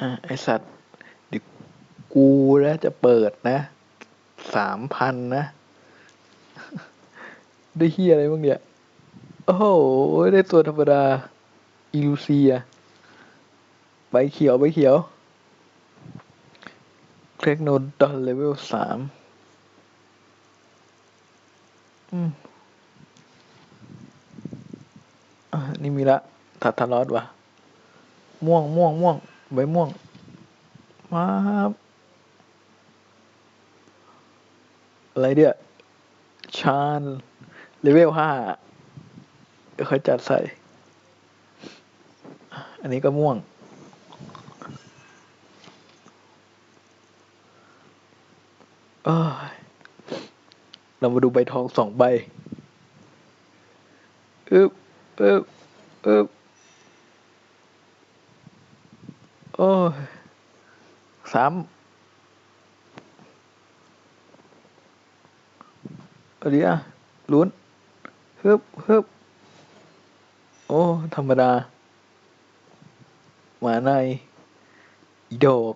อะไอสัตว์เดิกูแล้วจะเปิดนะสามพันนะ ได้เฮียอะไรบ้างเนี่ย โอ้โห ได้ตัวธรรมดา อิลูเซีย ใบเขียว ใบเขียวเทคโนดอนเลเวลสามอืมอะนี่มีละถัดทารอดวะม่วงม่วงม่วง ใบม่วงมาครับอะไรเดียชาญเลเวลห้าเดี๋ยวเขาจัดใส่ อันนี้ก็ม่วงเอ้ยเรามาดูใบทองสองใบ อึบอึบอึบ โอ้ยสามเอาดีอะลุ้นฮึบฮึบโอ้ ธรรมดา มาในอีดอก